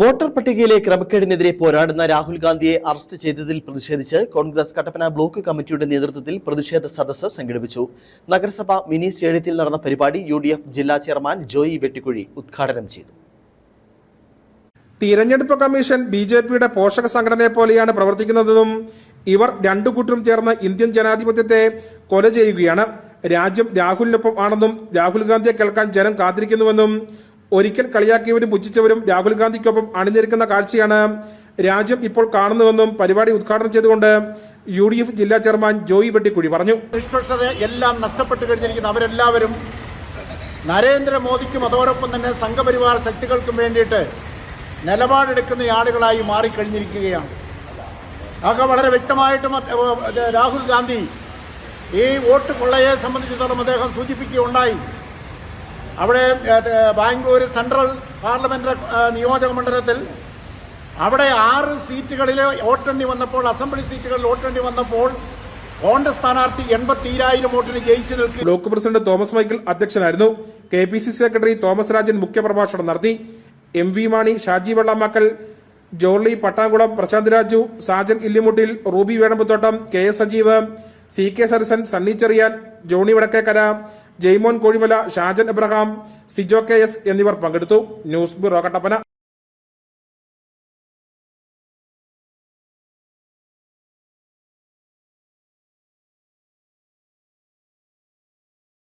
Voter പട്ടികയിലെ ക്രമക്കേടിനെതിരെ പോരാടുന്ന രാഹുൽ ഗാന്ധിയെ അറസ്റ്റ് ചെയ്തതിൽ പ്രതിഷേധിച്ച് കോൺഗ്രസ് കട്ടപ്പന ബ്ലോക്ക് കമ്മിറ്റിയുടെ നേതൃത്വത്തിൽ പ്രതിഷേധ സദസ്സ് സംഘടിപ്പിച്ചു. നഗരസഭ മിനി സ്റ്റേഡിയത്തിൽ നടന്ന പരിപാടി യു ജില്ലാ ചെയർമാൻ ജോയി വെട്ടിക്കുഴി ഉദ്ഘാടനം ചെയ്തു. തിരഞ്ഞെടുപ്പ് കമ്മീഷൻ ബി ജെ പിയുടെ പോഷക സംഘടനയെ പോലെയാണ് പ്രവർത്തിക്കുന്നതെന്നും ഇവർ രണ്ടു കൂട്ടരും ചേർന്ന് ഇന്ത്യൻ ജനാധിപത്യത്തെ കൊല ചെയ്യുകയാണ്. രാജ്യം രാഹുലിനൊപ്പം ആണെന്നും രാഹുൽ ഗാന്ധിയെ കേൾക്കാൻ ജനം കാത്തിരിക്കുന്നുവെന്നും ഒരിക്കൽ കളിയാക്കിയവരും പുച്ഛിച്ചവരും രാഹുൽ ഗാന്ധിക്കൊപ്പം അണിനിരക്കുന്ന കാഴ്ചയാണ് രാജ്യം ഇപ്പോൾ കാണുന്നുവെന്നും പരിപാടി ഉദ്ഘാടനം ചെയ്തുകൊണ്ട് യു ഡി എഫ് ജില്ലാ ചെയർമാൻ ജോയി വെട്ടിക്കുഴി പറഞ്ഞു. എല്ലാം നഷ്ടപ്പെട്ടു കഴിഞ്ഞിരിക്കുന്ന അവരെല്ലാവരും. നരേന്ദ്രമോദിക്കും അതോടൊപ്പം തന്നെ സംഘപരിവാർ ശക്തികൾക്കും വേണ്ടിയിട്ട് നിലപാടെടുക്കുന്ന ആളുകളായി മാറിക്കഴിഞ്ഞിരിക്കുകയാണ്. അതൊക്കെ വളരെ വ്യക്തമായിട്ടും രാഹുൽ ഗാന്ധി ഈ വോട്ട് കൊള്ളയെ സംബന്ധിച്ചിടത്തോളം അദ്ദേഹം സൂചിപ്പിക്കുകയുണ്ടായി. അവിടെ ബാംഗ്ലൂർ സെൻട്രൽ പാർലമെന്റ് നിയോജക മണ്ഡലത്തിൽ അവിടെ ആറ് സീറ്റുകളിൽ വോട്ടെണ്ണി വന്നപ്പോൾ അസംബ്ലി സീറ്റുകളിൽ വോട്ടെണ്ണി വന്നപ്പോൾ കോൺഗ്രസ് സ്ഥാനാർത്ഥി എൺപത്തിരായിരം വോട്ടിന് ജയിച്ചു നിൽക്കും. ബ്ലോക്ക് പ്രസിഡന്റ് തോമസ് മൈക്കിൾ അധ്യക്ഷനായിരുന്നു. K P C secretary Thomas Rajan മുഖ്യപ്രഭാഷണം നടത്തി. M V Mani Shaji Vellamakkal Jorly Pattankulam Prashanth Raju Sajan Illimuttil Ruby Venambuthottam K S Sajeev C K Sarasan Sunny Cheriyan Johny Vadakkekara Jaimon Kozhimala Shajan Abraham Sijo K S എന്നിവർ പങ്കെടുത്തു. News bureau Kattappana.